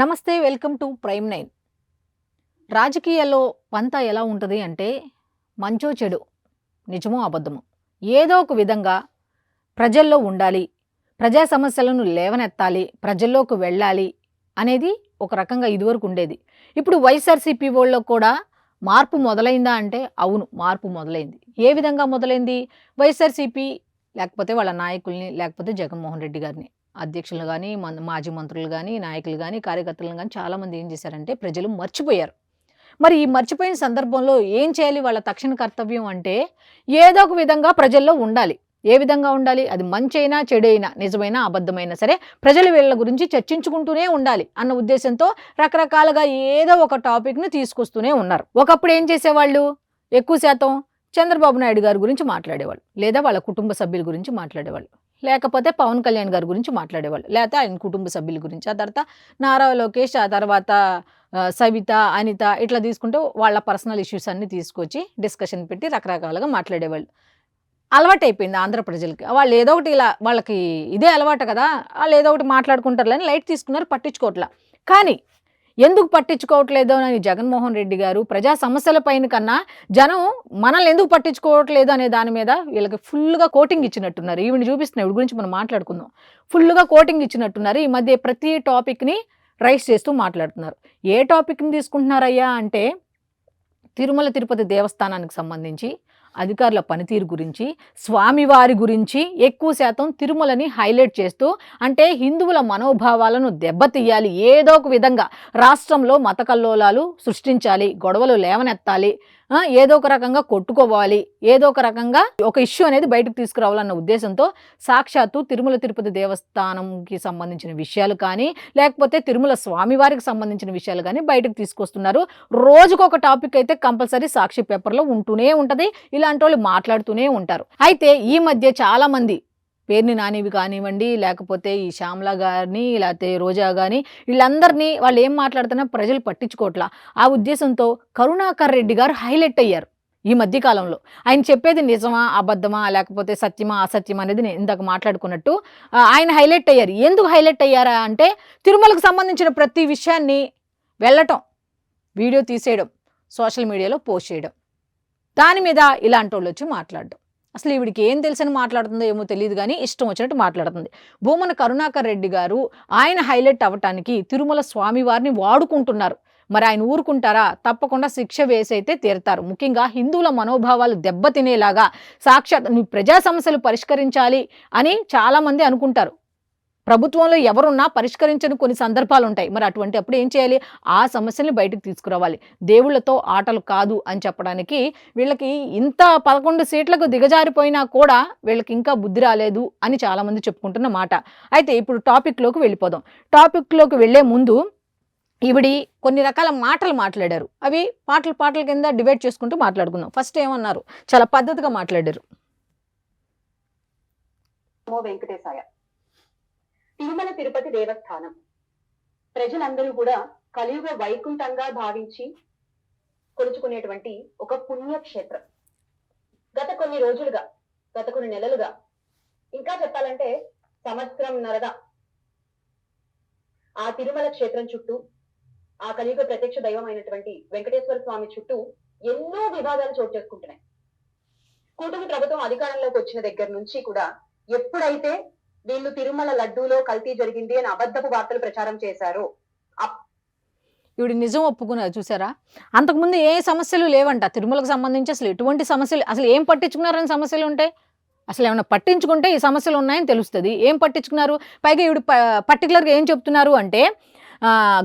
నమస్తే welcome to prime nine. రాజకీయాల్లో పంత ఎలా ఉంటుంది అంటే మంచో చెడు నిజమో అబద్ధమో. ఏదో ఒక విధంగా ప్రజల్లో ఉండాలి ప్రజా సమస్యలను లేవనెత్తాలి ప్రజల్లోకి వెళ్ళాలి అనేది ఒక రకంగా ఇదివరకు ఉండేది. ఇప్పుడు వైఎస్ఆర్సీపీ వాళ్ళలో కూడా మార్పు మొదలైందా అంటే అవును మార్పు మొదలైంది. ఏ విధంగా మొదలైంది? వైఎస్ఆర్సీపీ లేకపోతే వాళ్ళ నాయకుల్ని లేకపోతే జగన్మోహన్ రెడ్డి గారిని. అధ్యక్షులు కానీ మాజీ మంత్రులు కానీ నాయకులు కానీ కార్యకర్తలు కానీ చాలామంది ఏం చేశారంటే ప్రజలు మర్చిపోయారు. మరి ఈ మర్చిపోయిన సందర్భంలో ఏం చేయాలి? వాళ్ళ తక్షణ కర్తవ్యం అంటే ఏదో ఒక విధంగా ప్రజల్లో ఉండాలి. ఏ విధంగా ఉండాలి? అది మంచైనా చెడైనా నిజమైనా అబద్ధమైనా సరే ప్రజలు వీళ్ళ గురించి చర్చించుకుంటూనే ఉండాలి అన్న ఉద్దేశంతో రకరకాలుగా ఏదో ఒక టాపిక్ను తీసుకొస్తూనే ఉన్నారు. ఒకప్పుడు ఏం చేసేవాళ్ళు? ఎక్కువ శాతం చంద్రబాబు నాయుడు గారి గురించి మాట్లాడేవాళ్ళు లేదా వాళ్ళ కుటుంబ సభ్యుల గురించి మాట్లాడేవాళ్ళు. లేకపోతే పవన్ కళ్యాణ్ గారి గురించి మాట్లాడేవాళ్ళు. లేకపోతే ఆయన కుటుంబ సభ్యుల గురించి. ఆ తర్వాత నారా లోకేష్ ఆ తర్వాత సవిత అనిత ఇట్లా తీసుకుంటూ వాళ్ళ పర్సనల్ ఇష్యూస్ అన్ని తీసుకొచ్చి డిస్కషన్ పెట్టి రకరకాలుగా మాట్లాడేవాళ్ళు. అలవాటు అయిపోయింది ఆంధ్ర ప్రజలకి. వాళ్ళు ఏదో ఒకటి ఇలా వాళ్ళకి ఇదే అలవాటు కదా వాళ్ళు ఏదో ఒకటి మాట్లాడుకుంటారులని లైట్ తీసుకున్నారు పట్టించుకోవట్లా. కానీ ఎందుకు పట్టించుకోవట్లేదు అని జగన్మోహన్ రెడ్డి గారు ప్రజా సమస్యల పైన కన్నా జనం మనల్ని ఎందుకు పట్టించుకోవట్లేదు అనే దాని మీద వీళ్ళకి ఫుల్గా కోటింగ్ ఇచ్చినట్టున్నారు. ఈవిని చూపిస్తున్న వీడి గురించి మనం మాట్లాడుకుందాం. ఫుల్గా కోటింగ్ ఇచ్చినట్టున్నారు. ఈ మధ్య ప్రతి టాపిక్ని రైస్ చేస్తూ మాట్లాడుతున్నారు. ఏ టాపిక్ని తీసుకుంటున్నారయ్యా అంటే తిరుమల తిరుపతి దేవస్థానానికి సంబంధించి అధికారుల పనితీరు గురించి స్వామివారి గురించి ఎక్కువ శాతం తిరుమలని హైలైట్ చేస్తూ అంటే హిందువుల మనోభావాలను దెబ్బతీయాలి. ఏదో ఒక విధంగా రాష్ట్రంలో మత కల్లోలాలు సృష్టించాలి గొడవలు లేవనెత్తాలి ఏదో ఒక రకంగా కొట్టుకోవాలి ఏదో ఒక రకంగా ఒక ఇష్యూ అనేది బయటకు తీసుకురావాలన్న ఉద్దేశంతో సాక్షాత్తు తిరుమల తిరుపతి దేవస్థానంకి సంబంధించిన విషయాలు కానీ లేకపోతే తిరుమల స్వామివారికి సంబంధించిన విషయాలు కానీ బయటకు తీసుకొస్తున్నారు. రోజుకొక టాపిక్ అయితే కంపల్సరీ సాక్షి పేపర్లో ఉంటూనే ఉంటుంది. ఇలాంటి వాళ్ళు మాట్లాడుతూనే ఉంటారు. అయితే ఈ మధ్య చాలా మంది పేర్ని నానివి కానివ్వండి లేకపోతే ఈ శ్యామల గారిని లేకపోతే రోజా కానీ వీళ్ళందరినీ వాళ్ళు ఏం మాట్లాడుతున్నా ప్రజలు పట్టించుకోవట్లా. ఆ ఉద్దేశంతో కరుణాకర్ రెడ్డి గారు హైలైట్ అయ్యారు ఈ మధ్య కాలంలో. ఆయన చెప్పేది నిజమా అబద్ధమా లేకపోతే సత్యమా అసత్యమా అనేది నేను ఇందాక మాట్లాడుకున్నట్టు ఆయన హైలైట్ అయ్యారు. ఎందుకు హైలైట్ అయ్యారా అంటే తిరుమలకు సంబంధించిన ప్రతి విషయాన్ని వెళ్ళటం వీడియో తీసేయడం సోషల్ మీడియాలో పోస్ట్ చేయడం. దాని మీద ఇలాంటి వాళ్ళు వచ్చి మాట్లాడడం. అసలు ఈవిడికి ఏం తెలుసని మాట్లాడుతుందో ఏమో తెలియదు కానీ ఇష్టం వచ్చినట్టు మాట్లాడుతుంది. భూమన కరుణాకర్ రెడ్డి గారు ఆయన హైలైట్ అవ్వటానికి తిరుమల స్వామివారిని వాడుకుంటున్నారు. మరి ఆయన ఊరుకుంటారా? తప్పకుండా శిక్ష వేసైతే తీరతారు. ముఖ్యంగా హిందువుల మనోభావాలు దెబ్బతినేలాగా సాక్షాత్ ప్రజా సమస్యలు పరిష్కరించాలి అని చాలామంది అనుకుంటారు. ప్రభుత్వంలో ఎవరున్నా పరిష్కరించని కొన్ని సందర్భాలు ఉంటాయి మరి అటువంటి అప్పుడు ఏం చేయాలి? ఆ సమస్యల్ని బయటకు తీసుకురావాలి. దేవుళ్ళతో ఆటలు కాదు అని చెప్పడానికి వీళ్ళకి ఇంత పదకొండు సీట్లకు దిగజారిపోయినా కూడా వీళ్ళకి ఇంకా బుద్ధి రాలేదు అని చాలామంది చెప్పుకుంటున్న మాట. అయితే ఇప్పుడు టాపిక్లోకి వెళ్ళిపోదాం. టాపిక్లోకి వెళ్ళే ముందు ఈవిడి కొన్ని రకాల మాటలు మాట్లాడారు. అవి పాటలు పాటల కింద డిబేట్ చేసుకుంటూ మాట్లాడుకుందాం. ఫస్ట్ ఏమన్నారు? చాలా పద్ధతిగా మాట్లాడారు. వెంకటేశాయ. తిరుమల తిరుపతి దేవస్థానం. ప్రజలందరూ కూడా కలియుగ వైకుంఠంగా భావించి కొలుచుకునేటువంటి ఒక పుణ్యక్షేత్రం. గత కొన్ని రోజులుగా గత కొన్ని నెలలుగా ఇంకా చెప్పాలంటే సంవత్సరం నరద ఆ తిరుమల క్షేత్రం చుట్టూ ఆ కలియుగ ప్రత్యక్ష దైవం అయినటువంటి వెంకటేశ్వర స్వామి చుట్టూ ఎన్నో వివాదాలు చోటు చేసుకుంటున్నాయి. కూటమి ప్రభుత్వం అధికారంలోకి వచ్చిన దగ్గర నుంచి కూడా ఎప్పుడైతే వీళ్ళు తిరుమల లడ్డూలో కల్తీ జరిగింది అని అబద్ధపు వార్తలు ప్రచారం చేశారు. ఇవి నిజం ఒప్పుకున్నారు చూసారా? అంతకుముందు ఏ సమస్యలు లేవంట. తిరుమలకు సంబంధించి అసలు ఎటువంటి సమస్యలు అసలు ఏం పట్టించుకున్నారని సమస్యలు ఉంటాయి అసలు ఏమైనా పట్టించుకుంటే ఈ సమస్యలు ఉన్నాయని తెలుస్తుంది. ఏం పట్టించుకున్నారు? పైగా ఇవి ప- పర్టికులర్గా ఏం చెప్తున్నారు అంటే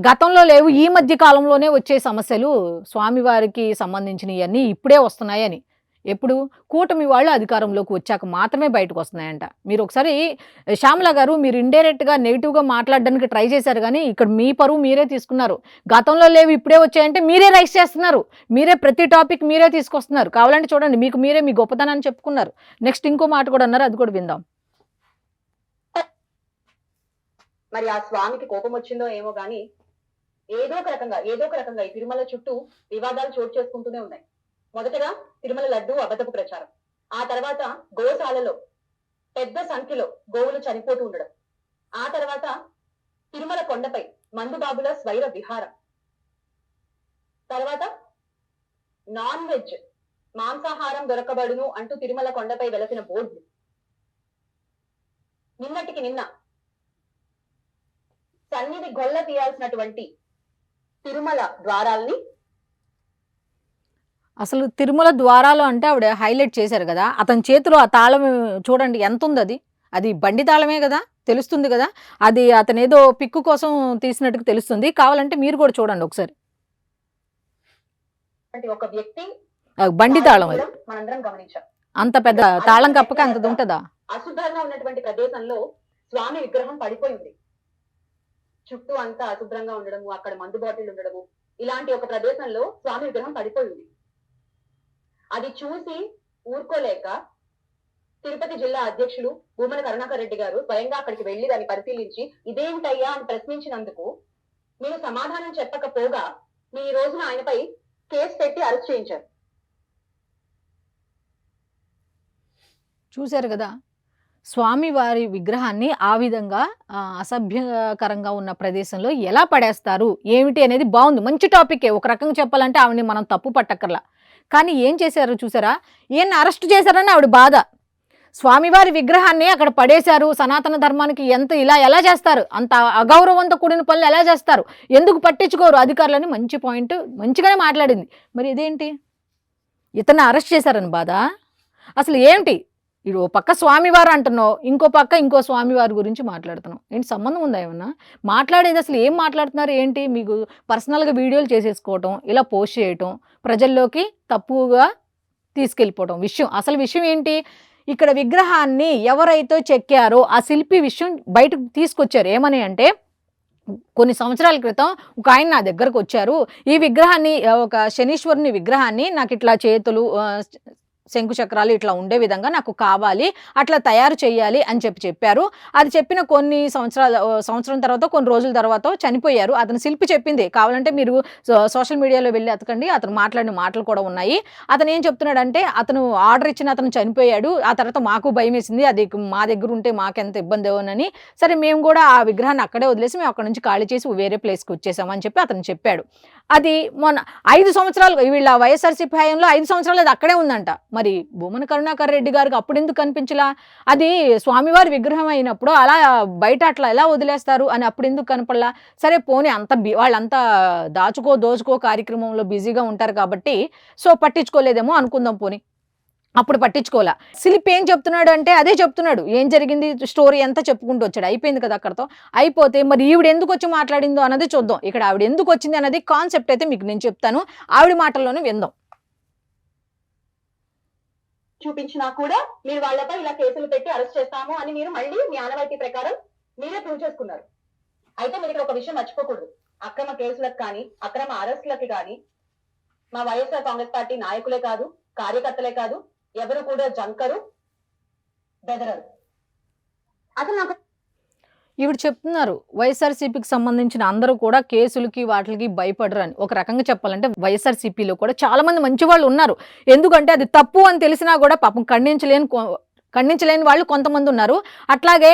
గతంలో లేవు ఈ మధ్య కాలంలోనే వచ్చే సమస్యలు స్వామివారికి సంబంధించినవన్నీ ఇప్పుడే వస్తున్నాయని. ఎప్పుడు? కూటమి వాళ్ళు అధికారంలోకి వచ్చాక మాత్రమే బయటకు వస్తున్నాయంట. మీరు ఒకసారి శ్యామల గారు మీరు ఇండైరెక్ట్గా నెగిటివ్గా మాట్లాడడానికి ట్రై చేశారు కానీ ఇక్కడ మీ పరువు మీరే తీసుకున్నారు. గతంలో లేవు ఇప్పుడే వచ్చాయంటే మీరే రైస్ చేస్తున్నారు. మీరే ప్రతి టాపిక్ మీరే తీసుకొస్తున్నారు. కావాలంటే చూడండి మీకు మీరే మీ గొప్పతనాన్ని చెప్పుకున్నారు. నెక్స్ట్ ఇంకో మాట కూడా అన్నారు అది కూడా విందాం. మరి ఆ స్వామికి కోపం వచ్చిందో ఏమో గాని ఏదో ఒక రకంగా ఏదో ఒక రకంగా ఈ తిరుమల చుట్టూ వివాదాలు చోటు చేసుకుంటూనే ఉన్నాయి. మొదటగా తిరుమల లడ్డు అబద్ధపు ప్రచారం. ఆ తర్వాత గోశాలలో పెద్ద సంఖ్యలో గోవులు చనిపోతూ ఉండడం. ఆ తర్వాత తిరుమల కొండపై మందుబాబుల స్వైర విహారం. తర్వాత నాన్ వెజ్ మాంసాహారం దొరకబడును అంటూ తిరుమల కొండపై వెలసిన బోర్డు. నిన్నటికి నిన్న సన్నిధి గొల్ల తీయాల్సినటువంటి తిరుమల ద్వారాల్ని అసలు తిరుమల ద్వారాలు అంటే ఆవిడ హైలైట్ చేశారు కదా. అతని చేతిలో ఆ తాళం చూడండి ఎంత ఉంది అది అది బండి తాళమే కదా తెలుస్తుంది కదా. అది అతను ఏదో పిక్కు కోసం తీసినట్టుగా తెలుస్తుంది. కావాలంటే మీరు కూడా చూడండి ఒకసారి. ఒక వ్యక్తి బండి తాళం అది. కూడా మనందరం గమనించాం. అంత పెద్ద తాళం కప్పక అంత ఉంటుందా? అశుభ్రంగా ఉన్నటువంటి ప్రదేశంలో స్వామి విగ్రహం పడిపోయి ఉంది చుట్టూ అంతా అశుభ్రంగా ఉండడము అక్కడ మందు బాటిల్ ఉండడము ఇలాంటి ఒక ప్రదేశంలో స్వామి విగ్రహం పడిపోయి ఉంది అది చూసి ఊరుకోలేక తిరుపతి జిల్లా అధ్యక్షులు భూమన కరుణాకర్ రెడ్డి గారు స్వయంగా అక్కడికి వెళ్ళి దాన్ని పరిశీలించి ఇదేంటయ్యా అని ప్రశ్నించినందుకు మీరు సమాధానం చెప్పకపోగా మీ రోజున ఆయనపై కేసు పెట్టి అరెస్ట్ చేయించారు. చూశారు కదా? స్వామివారి విగ్రహాన్ని ఆ విధంగా అసభ్యకరంగా ఉన్న ప్రదేశంలో ఎలా పడేస్తారు? ఏమిటి అనేది బాగుంది. మంచి టాపికే. ఒక రకంగా చెప్పాలంటే ఆవిడని మనం తప్పు పట్టక్కర్లా. కానీ ఏం చేశారు చూసారా? ఈయన్ని అరెస్ట్ చేశారని ఆవిడ బాధ. స్వామివారి విగ్రహాన్ని అక్కడ పడేశారు. సనాతన ధర్మానికి ఎంత ఇలా ఎలా చేస్తారు? అంత అగౌరవంతో కూడిన పనులు ఎలా చేస్తారు? ఎందుకు పట్టించుకోరు అధికారులని? మంచి పాయింట్. మంచిగానే మాట్లాడింది. మరి ఇదేంటి? ఇతను అరెస్ట్ చేశారని బాధ? అసలు ఏంటి ఇడు ఓ పక్క స్వామివారు అంటున్నావు ఇంకో పక్క ఇంకో స్వామివారి గురించి మాట్లాడుతున్నావు. ఏంటి సంబంధం ఉందా ఏమన్నా? మాట్లాడేది అసలు ఏం మాట్లాడుతున్నారు? ఏంటి? మీకు పర్సనల్గా వీడియోలు చేసేసుకోవటం ఇలా పోస్ట్ చేయటం ప్రజల్లోకి తప్పుగా తీసుకెళ్ళిపోవటం విషయం. అసలు విషయం ఏంటి? ఇక్కడ విగ్రహాన్ని ఎవరైతే చెక్కారో ఆ శిల్పి విషయం బయటకు తీసుకొచ్చారు. ఏమని అంటే కొన్ని సంవత్సరాల క్రితం ఒక ఆయన నా దగ్గరకు వచ్చారు. ఈ విగ్రహాన్ని ఒక శనీశ్వరుని విగ్రహాన్ని నాకు ఇట్లా చేతులు శంకు చక్రాలు ఇట్లా ఉండే విధంగా నాకు కావాలి అట్లా తయారు చేయాలి అని చెప్పి చెప్పారు. అది చెప్పిన కొన్ని సంవత్సరాల సంవత్సరం తర్వాత కొన్ని రోజుల తర్వాత చనిపోయారు. అతను శిల్పి చెప్పింది కావాలంటే మీరు సో- సోషల్ మీడియాలో వెళ్ళి అతకండి అతను మాట్లాడిన మాటలు కూడా ఉన్నాయి. అతను ఏం చెప్తున్నాడంటే అతను ఆర్డర్ ఇచ్చిన అతను చనిపోయాడు ఆ తర్వాత మాకు భయం వేసింది అది మా దగ్గర ఉంటే మాకెంత ఇబ్బంది అని సరే మేము కూడా ఆ విగ్రహాన్ని అక్కడే వదిలేసి మేము అక్కడ నుంచి ఖాళీ చేసి వేరే ప్లేస్కి వచ్చేసామని చెప్పి అతను చెప్పాడు. అది మొన్న ఐదు సంవత్సరాలు వీళ్ళ వైఎస్ఆర్సీపీ హయాంలో ఐదు సంవత్సరాలు అది అక్కడే ఉందంట. మరి భూమన కరుణాకర్ రెడ్డి గారికి అప్పుడు ఎందుకు కనిపించలా? అది స్వామివారి విగ్రహం అయినప్పుడు అలా బయట అట్లా ఎలా వదిలేస్తారు అని అప్పుడు ఎందుకు కనపడలా? సరే పోనీ అంత బి- వాళ్ళంతా దాచుకో దోచుకో కార్యక్రమంలో బిజీగా ఉంటారు కాబట్టి సో పట్టించుకోలేదేమో అనుకుందాం పోనీ. అప్పుడు పట్టించుకోలే సిలిప్ ఏం చెప్తున్నాడు అంటే అదే చెప్తున్నాడు. ఏం జరిగింది? స్టోరీ అంతా చెప్పుకుంటూ వచ్చాడు. అయిపోయింది కదా అక్కడతో? అయిపోతే మరి ఈవిడ ఎందుకు వచ్చి మాట్లాడిందో అన్నది చూద్దాం. ఇక్కడ ఆవిడ ఎందుకు వచ్చింది అన్నది కాన్సెప్ట్ అయితే మీకు నేను చెప్తాను. ఆవిడ మాటల్లోనే విందాం. చూపించినా కూడా మీరు వాళ్ళపై ఇలా కేసులు పెట్టి అరెస్ట్ చేస్తాము అని మీరు మళ్ళీ మీ ఆనవాయితీ ప్రకారం మీరే ప్రూవ్ చేసుకున్నారు. అయితే మీరు ఇక్కడ ఒక విషయం మర్చిపోకూడదు. అక్రమ కేసులకు కానీ అక్రమ అరెస్టులకి కానీ మా వైఎస్ఆర్ కాంగ్రెస్ పార్టీ నాయకులే కాదు కార్యకర్తలే కాదు ఎవరు కూడా జంకరు బెదరరు. అసలు నాకు ఈవిడ చెప్తున్నారు వైఎస్ఆర్సీపీకి సంబంధించిన అందరూ కూడా కేసులకి వాటికి భయపడరు అని ఒక రకంగా చెప్పాలంటే వైఎస్ఆర్సీపీలో కూడా చాలా మంది మంచి వాళ్ళు ఉన్నారు. ఎందుకంటే అది తప్పు అని తెలిసినా కూడా పాపం ఖండించలేని కొ- ఖండించలేని వాళ్ళు కొంతమంది ఉన్నారు. అట్లాగే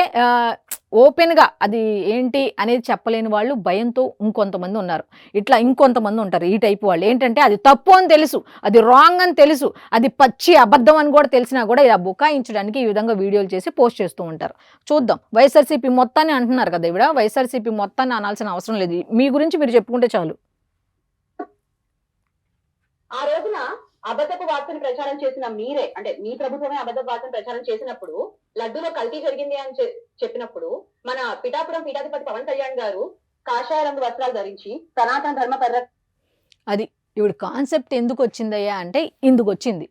ఓపెన్గా అది ఏంటి అనేది చెప్పలేని వాళ్ళు భయంతో ఇంకొంతమంది ఉన్నారు. ఇట్లా ఇంకొంతమంది ఉంటారు ఈ టైప్ వాళ్ళు. ఏంటంటే అది తప్పు అని తెలుసు అది రాంగ్ అని తెలుసు అది పచ్చి అబద్ధం అని కూడా తెలిసినా కూడా ఇలా బుకాయించడానికి ఈ విధంగా వీడియోలు చేసి పోస్ట్ చేస్తూ ఉంటారు. చూద్దాం. వైఎస్ఆర్సీపీ మొత్తాన్ని అంటున్నారు కదా ఇవిడ. వైఎస్ఆర్సీపీ మొత్తాన్ని అనాల్సిన అవసరం లేదు. మీ గురించి మీరు చెప్పుకుంటే చాలు. ఆ రోజున అబద్ధపు వార్తను ప్రచారం చేసిన మీరే అంటే మీ ప్రభుత్వమే అబద్ధ వార్తను ప్రచారం చేసినప్పుడు లడ్డూలో కల్తీ జరిగింది అని చెప్పినప్పుడు మన పిఠాపురం పీఠాధిపతి పవన్ కళ్యాణ్ గారు కాషాయ రంగు వస్త్రాలు ధరించి సనాతన ధర్మ అది ఇప్పుడు కాన్సెప్ట్ ఎందుకు వచ్చిందయ్యా అంటే ఇందుకు వచ్చింది.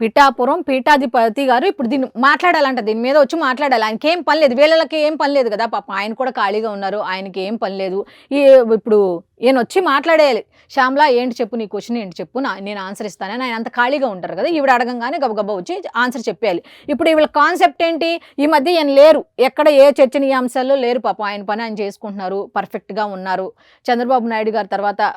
పిఠాపురం పీఠాధిపతి గారు ఇప్పుడు దీన్ని మాట్లాడాలంట. దీని మీద వచ్చి మాట్లాడాలి. ఆయనకి ఏం పని లేదు. వీళ్ళకి ఏం పని లేదు కదా పాప. ఆయన కూడా ఖాళీగా ఉన్నారు. ఆయనకి ఏం పని లేదు. ఈ ఇప్పుడు ఈయన వచ్చి మాట్లాడేయాలి. శ్యామ్లా ఏంటి చెప్పు? నీ క్వశ్చన్ ఏంటి చెప్పు? నా నేను ఆన్సర్ ఇస్తానని ఆయన అంత ఖాళీగా ఉంటారు కదా. ఈవిడ అడగంగానే గబగబా వచ్చి ఆన్సర్ చెప్పేయాలి. ఇప్పుడు ఈవిడ కాన్సెప్ట్ ఏంటి? ఈ మధ్య ఈయన లేరు. ఎక్కడ ఏ చర్చనీయాంశాల్లో లేరు పాపం. ఆయన పని ఆయన చేసుకుంటున్నారు. పర్ఫెక్ట్గా ఉన్నారు. చంద్రబాబు నాయుడు గారి తర్వాత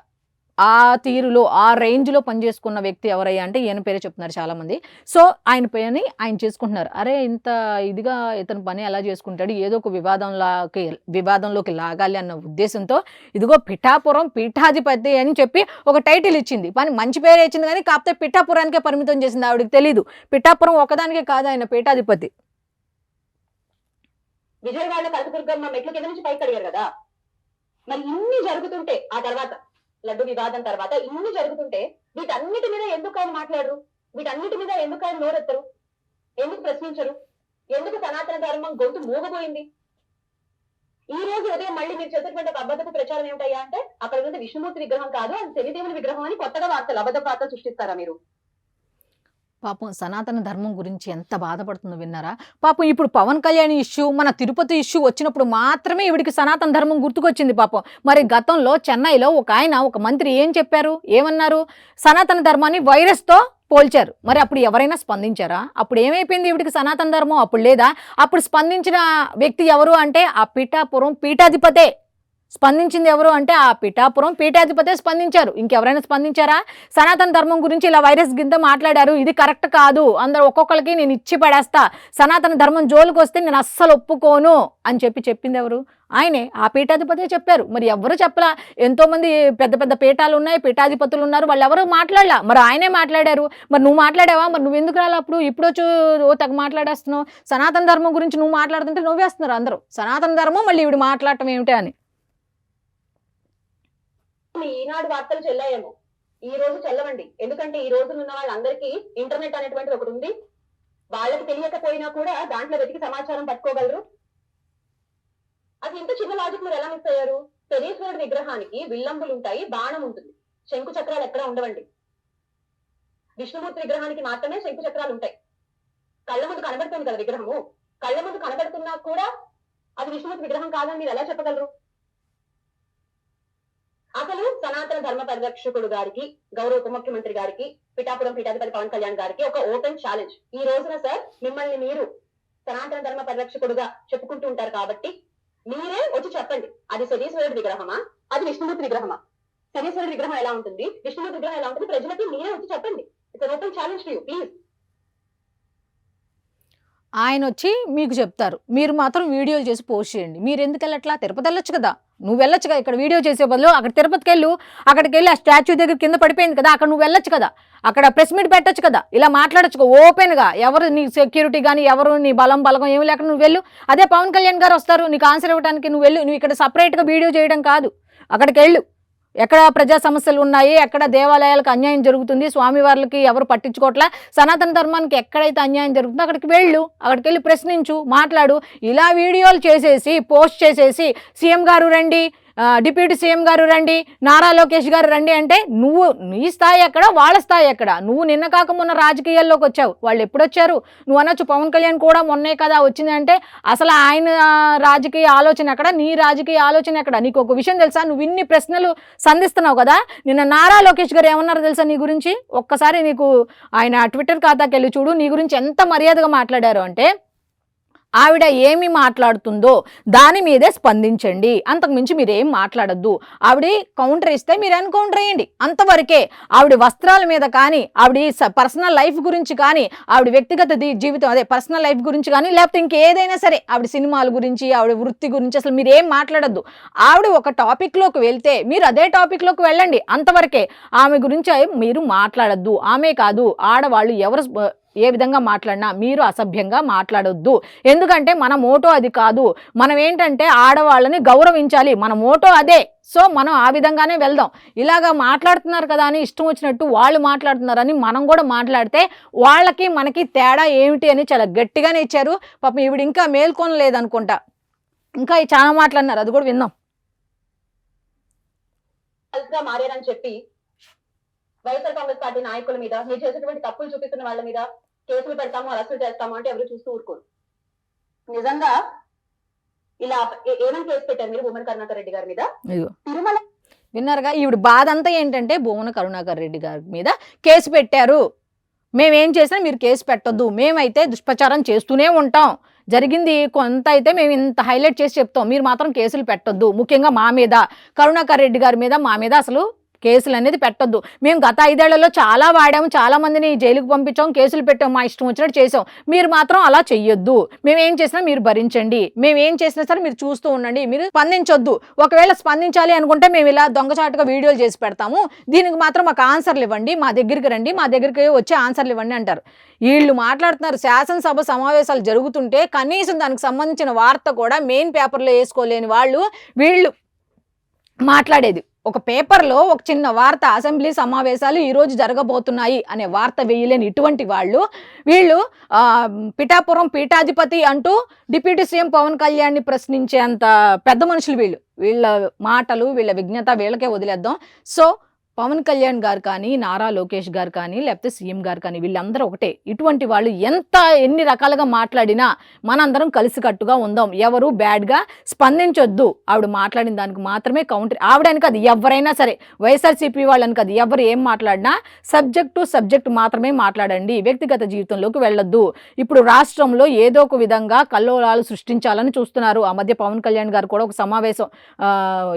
ఆ తీరులో ఆ రేంజ్లో పనిచేసుకున్న వ్యక్తి ఎవరయ్యా అంటే ఈయన పేరే చెప్తున్నారు చాలామంది. సో ఆయన పని ఆయన చేసుకుంటున్నారు. అరే ఇంత ఇదిగా ఇతని పని ఎలా చేసుకుంటాడు? ఏదో ఒక వివాదంలోకి వివాదంలోకి లాగాలి అన్న ఉద్దేశంతో ఇదిగో పిఠాపురం పీఠాధిపతి అని చెప్పి ఒక టైటిల్ ఇచ్చింది. పని మంచి పేరు ఇచ్చింది కానీ కాకపోతే పిఠాపురానికే పరిమితం చేసింది ఆవిడకి తెలీదు. పిఠాపురం ఒకదానికే కాదు ఆయన పీఠాధిపతి. విజయవాడ కనకదుర్గమ్మ మెట్ల కింద నుంచి పైకి అడిగారు కదా? మరి ఇన్ని జరుగుతుంటే ఆ తర్వాత లడ్డు వివాదం తర్వాత ఇన్ని జరుగుతుంటే వీటన్నిటి మీద ఎందుకు ఆయన మాట్లాడరు? వీటన్నిటి మీద ఎందుకు ఆయన నోరెత్తరు? ఎందుకు ప్రశ్నించరు? ఎందుకు సనాతన ధర్మం గొంతు మూగబోయింది? ఈ రోజు ఉదయం మళ్ళీ మీరు చేసేటువంటి ఒక అబద్ధపు ప్రచారం ఏమిటయ్యా అంటే అక్కడ ఉన్నది విష్ణుమూర్తి విగ్రహం కాదు అది శనిదేవుని విగ్రహం అని కొత్తగా వార్తలు అబద్ధ వార్తలు సృష్టిస్తారా మీరు? పాపం సనాతన ధర్మం గురించి ఎంత బాధపడుతుందో విన్నారా? పాపం ఇప్పుడు పవన్ కళ్యాణ్ ఇష్యూ మన తిరుపతి ఇష్యూ వచ్చినప్పుడు మాత్రమే ఇవిడికి సనాతన ధర్మం గుర్తుకొచ్చింది పాపం. మరి గతంలో చెన్నైలో ఒక ఆయన ఒక మంత్రి ఏం చెప్పారు? ఏమన్నారు? సనాతన ధర్మాన్ని వైరస్తో పోల్చారు. మరి అప్పుడు ఎవరైనా స్పందించారా? అప్పుడు ఏమైపోయింది ఇవిడికి సనాతన ధర్మం? అప్పుడు లేదా? అప్పుడు స్పందించిన వ్యక్తి ఎవరు అంటే ఆ పీఠాపురం పీఠాధిపతే స్పందించింది ఎవరు అంటే ఆ పిఠాపురం పీఠాధిపతే స్పందించారు. ఇంకెవరైనా స్పందించారా? సనాతన ధర్మం గురించి ఇలా వైరస్ గింత మాట్లాడారు. ఇది కరెక్ట్ కాదు. అందరు ఒక్కొక్కరికి నేను ఇచ్చి పడేస్తా. సనాతన ధర్మం జోలికి వస్తే నేను అస్సలు ఒప్పుకోను అని చెప్పి చెప్పింది ఎవరు? ఆయనే ఆ పీఠాధిపతే చెప్పారు. మరి ఎవరు చెప్పలా? ఎంతోమంది పెద్ద పెద్ద పీఠాలు ఉన్నాయి పీఠాధిపతులు ఉన్నారు. వాళ్ళు ఎవరు మాట్లాడలా? మరి ఆయనే మాట్లాడారు. మరి నువ్వు మాట్లాడావా? మరి నువ్వు ఎందుకు రాలా అప్పుడు? ఇప్పుడు వచ్చి ఓ మాట్లాడేస్తున్నావు. సనాతన ధర్మం గురించి నువ్వు మాట్లాడుతుంటే నువ్వేస్తున్నారు అందరూ. సనాతన ధర్మం మళ్ళీ ఇవి మాట్లాడటం ఏమిటి అని. ఈనాడు వార్తలు చెల్లాయేమో. ఈ రోజు చెల్లవండి. ఎందుకంటే ఈ రోజున ఉన్న వాళ్ళందరికీ ఇంటర్నెట్ అనేటువంటి ఒకటి ఉంది. వాళ్ళకి తెలియకపోయినా కూడా దాంట్లో వెతికి సమాచారం పట్టుకోగలరు. అది ఇంత చిన్న లాజిక్ మీరు ఎలా మిస్ అయ్యారు? శనీశ్వరుడి విగ్రహానికి విల్లంబులు ఉంటాయి బాణం ఉంటుంది శంకు చక్రాలు ఎక్కడ ఉండవండి. విష్ణుమూర్తి విగ్రహానికి మాత్రమే శంకు చక్రాలు ఉంటాయి కళ్ళ ముందు కనబడుతుంది కదా విగ్రహము. కళ్ళ ముందు కనబడుతున్నా కూడా అది విష్ణుమూర్తి విగ్రహం కాదని మీరు ఎలా చెప్పగలరు? అసలు సనాతన ధర్మ పరిరక్షకుడు గారికి గౌరవ ఉప ముఖ్యమంత్రి గారికి పిఠాపురం పీఠాధిపతి పవన్ కళ్యాణ్ గారికి ఒక ఓపెన్ ఛాలెంజ్ ఈ రోజున సార్ మిమ్మల్ని మీరు సనాతన ధర్మ పరిరక్షకుడుగా చెప్పుకుంటూ ఉంటారు కాబట్టి మీరే వచ్చి చెప్పండి. అది శనీశ్వరుడి విగ్రహమా? అది విష్ణుమూర్తి విగ్రహమా? శనీశ్వరుడి విగ్రహం ఎలా ఉంటుంది? విష్ణుమూర్తి విగ్రహం ఎలా ఉంటుంది? ప్రజలకి మీరే వచ్చి చెప్పండి. It's open challenge to you please ఆయన వచ్చి మీకు చెప్తారు. మీరు మాత్రం వీడియోలు చేసి పోస్ట్ చేయండి. మీరు ఎందుకు వెళ్ళట్లా? తిరుపతి వెళ్ళొచ్చు కదా. నువ్వు వెళ్ళొచ్చు కదా ఇక్కడ వీడియో చేసే బదులు అక్కడ తిరుపతికి వెళ్ళు అక్కడికి వెళ్ళి ఆ స్టాచ్యూ దగ్గర కింద పడిపోయింది కదా అక్కడ నువ్వు వెళ్ళొచ్చు కదా అక్కడ ప్రెస్ మీట్ పెట్టొచ్చు కదా ఇలా మాట్లాడొచ్చు ఓపెన్గా ఎవరు నీ సెక్యూరిటీ కానీ ఎవరు నీ బలం బలగం ఏమి లేక నువ్వు వెళ్ళు. అదే పవన్ కళ్యాణ్ గారు వస్తారు నీకు ఆన్సర్ ఇవ్వడానికి నువ్వు వెళ్ళు నువ్వు ఇక్కడ సపరేట్గా వీడియో చేయడం కాదు అక్కడికి వెళ్ళు ఎక్కడ ప్రజా సమస్యలు ఉన్నాయి ఎక్కడ దేవాలయాలకు అన్యాయం జరుగుతుంది స్వామివార్లకి ఎవరు పట్టించుకోవట్లా సనాతన ధర్మానికి ఎక్కడైతే అన్యాయం జరుగుతుందో అక్కడికి వెళ్ళు అక్కడికి వెళ్ళి ప్రశ్నించు మాట్లాడు ఇలా వీడియోలు చేసేసి పోస్ట్ చేసేసి సీఎం గారు రండి. డిప్యూటీ సీఎం గారు రండి నారా లోకేష్ గారు రండి అంటే నువ్వు నీ స్థాయి ఎక్కడ వాళ్ళ స్థాయి ఎక్కడ? నువ్వు నిన్న కాక మొన్న రాజకీయాల్లోకి వచ్చావు. వాళ్ళు ఎప్పుడు వచ్చారు నువ్వు అనొచ్చు పవన్ కళ్యాణ్ కూడా మొన్నే కదా వచ్చిందంటే అసలు ఆయన రాజకీయ ఆలోచన ఎక్కడ నీ రాజకీయ ఆలోచన ఎక్కడ? నీకు ఒక విషయం తెలుసా? నువ్వు ఇన్ని ప్రశ్నలు సంధిస్తున్నావు కదా? నిన్న నారా లోకేష్ గారు ఏమన్నారు తెలుసా నీ గురించి? ఒక్కసారి నీకు ఆయన ట్విట్టర్ ఖాతాకి వెళ్ళి చూడు నీ గురించి ఎంత మర్యాదగా మాట్లాడారు అంటే ఆవిడ ఏమి మాట్లాడుతుందో దాని మీదే స్పందించండి. అంతకుమించి మీరేం మాట్లాడద్దు. ఆవిడ కౌంటర్ ఇస్తే మీరు ఎన్కౌంటర్ వేయండి అంతవరకే ఆవిడ వస్త్రాల మీద కానీ ఆవిడ పర్సనల్ లైఫ్ గురించి కానీ ఆవిడ వ్యక్తిగత జీవితం అదే పర్సనల్ లైఫ్ గురించి కానీ లేకపోతే ఇంకేదైనా సరే ఆవిడ సినిమాల గురించి ఆవిడ వృత్తి గురించి అసలు మీరు ఏం మాట్లాడద్దు. ఆవిడ ఒక టాపిక్లోకి వెళ్తే మీరు అదే టాపిక్లోకి వెళ్ళండి. అంతవరకే ఆమె గురించి మీరు మాట్లాడద్దు. ఆమె కాదు ఆడవాళ్ళు ఎవరు ఏ విధంగా మాట్లాడినా మీరు అసభ్యంగా మాట్లాడొద్దు. ఎందుకంటే మన మోటో అది కాదు. మనం ఏంటంటే ఆడవాళ్ళని గౌరవించాలి. మన మోటో అదే. సో మనం ఆ విధంగానే వెళ్దాం. ఇలాగా మాట్లాడుతున్నారు కదా అని ఇష్టం వచ్చినట్టు వాళ్ళు మాట్లాడుతున్నారని మనం కూడా మాట్లాడితే వాళ్ళకి మనకి తేడా ఏమిటి అని చాలా గట్టిగానే ఇచ్చారు. పాపం ఈవిడ ఇంకా మేల్కొనలేదనుకుంటా. ఇంకా చాలా మాట్లాడినారు అది కూడా విందాం మారేనని చెప్పి వైఎస్ఆర్ కాంగ్రెస్ పార్టీ నాయకుల మీద మీరు చేసేటువంటి తప్పులు చూపిస్తున్న వాళ్ళ మీద కేసులు పెడతాము అరెస్టులు చేస్తాము అంటే ఎవరు చూస్తూ ఊరుకోరు. నిజంగా ఇలా ఏమని కేసు పెట్టారు మీరు భూమన్ కరుణాకర్ రెడ్డి గారి మీద? తిరుమల విన్నారుగా ఈవిడ బాధ అంతా ఏంటంటే భువన కరుణాకర్ రెడ్డి గారి మీద కేసు పెట్టారు. మేమేం చేసినా మీరు కేసు పెట్టొద్దు. మేమైతే దుష్ప్రచారం చేస్తూనే ఉంటాం. జరిగింది కొంత అయితే మేము ఇంత హైలైట్ చేసి చెప్తాం. మీరు మాత్రం కేసులు పెట్టొద్దు. ముఖ్యంగా మా మీద. కరుణాకర్ రెడ్డి గారి మీద మా మీద అసలు కేసులు అనేది పెట్టొద్దు. మేము గత ఐదేళ్ళలో చాలా వాడాము చాలా మందిని జైలుకు పంపించాం కేసులు పెట్టాం మా ఇష్టం వచ్చినట్టు చేసాం మీరు మాత్రం అలా చెయ్యొద్దు. మేము ఏం చేసినా మీరు భరించండి. మేము ఏం చేసినా సరే మీరు చూస్తూ ఉండండి. మీరు స్పందించొద్దు. ఒకవేళ స్పందించాలి అనుకుంటే మేము ఇలా దొంగచాటుగా వీడియోలు చేసి పెడతాము. దీనికి మాత్రం మాకు ఆన్సర్లు ఇవ్వండి. మా దగ్గరికి రండి. మా దగ్గరికి వచ్చి ఆన్సర్లు ఇవ్వండి అంటారు. వీళ్ళు మాట్లాడుతున్నారు. శాసనసభ సమావేశాలు జరుగుతుంటే కనీసం దానికి సంబంధించిన వార్త కూడా మెయిన్ పేపర్లో వేసుకోలేని వాళ్ళు వీళ్ళు మాట్లాడేది. ఒక పేపర్లో ఒక చిన్న వార్త అసెంబ్లీ సమావేశాలు ఈరోజు జరగబోతున్నాయి అనే వార్త వేయలేని ఇటువంటి వాళ్ళు వీళ్ళు పిఠాపురం పీఠాధిపతి అంటూ డిప్యూటీ సీఎం పవన్ కళ్యాణ్ని ప్రశ్నించేంత పెద్ద మనుషులు వీళ్ళు. వీళ్ళ మాటలు వీళ్ళ విజ్ఞత వీళ్ళకే వదిలేద్దాం. సో పవన్ కళ్యాణ్ గారు కానీ నారా లోకేష్ గారు కానీ లేకపోతే సీఎం గారు కానీ వీళ్ళందరూ ఒకటే. ఇటువంటి వాళ్ళు ఎంత ఎన్ని రకాలుగా మాట్లాడినా మనందరం కలిసికట్టుగా ఉందాం. ఎవరు బ్యాడ్గా స్పందించొద్దు. ఆవిడ మాట్లాడిన దానికి మాత్రమే కౌంటర్. ఆవిడని కాదు ఎవరైనా సరే వైఎస్ఆర్సీపీ వాళ్ళని కాదు ఎవరు ఏం మాట్లాడినా సబ్జెక్ట్ టు సబ్జెక్ట్ మాత్రమే మాట్లాడండి. వ్యక్తిగత జీవితంలోకి వెళ్ళొద్దు. ఇప్పుడు రాష్ట్రంలో ఏదో ఒక విధంగా కల్లోలాలు సృష్టించాలని చూస్తున్నారు. ఆ మధ్య పవన్ కళ్యాణ్ గారు కూడా ఒక సమావేశం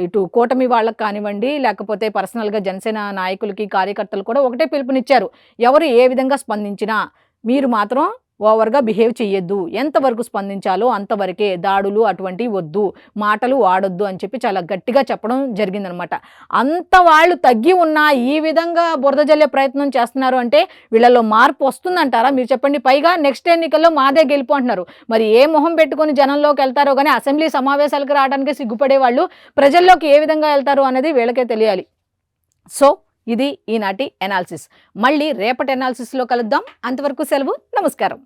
ఇటు కూటమి వాళ్ళకి కానివ్వండి లేకపోతే పర్సనల్గా జనసేన నాయకులకి కార్యకర్తలు కూడా ఒకటే పిలుపునిచ్చారు. ఎవరు ఏ విధంగా స్పందించినా మీరు మాత్రం ఓవర్గా బిహేవ్ చెయ్యొద్దు. ఎంతవరకు స్పందించాలో అంతవరకే దాడులు అటువంటివి వద్దు. మాటలు వాడొద్దు అని చెప్పి చాలా గట్టిగా చెప్పడం జరిగిందనమాట. అంత వాళ్ళు తగ్గి ఉన్నా ఈ విధంగా బురద జల్లే ప్రయత్నం చేస్తున్నారు అంటే వీళ్ళలో మార్పు వస్తుందంటారా? మీరు చెప్పండి. పైగా నెక్స్ట్ ఎన్నికల్లో మాదే గెలుపు అంటున్నారు. మరి ఏ మొహం పెట్టుకొని జనంలోకి వెళ్తారో కానీ అసెంబ్లీ సమావేశాలకు రావడానికి సిగ్గుపడే వాళ్ళు ప్రజల్లోకి ఏ విధంగా వెళ్తారు అనేది వీళ్ళకే తెలియాలి. సో ఇది ఈనాటి ఎనాలిసిస్ మళ్ళీ రేపటి ఎనాలిసిస్లో కలుద్దాం. అంతవరకు సెలవు. నమస్కారం.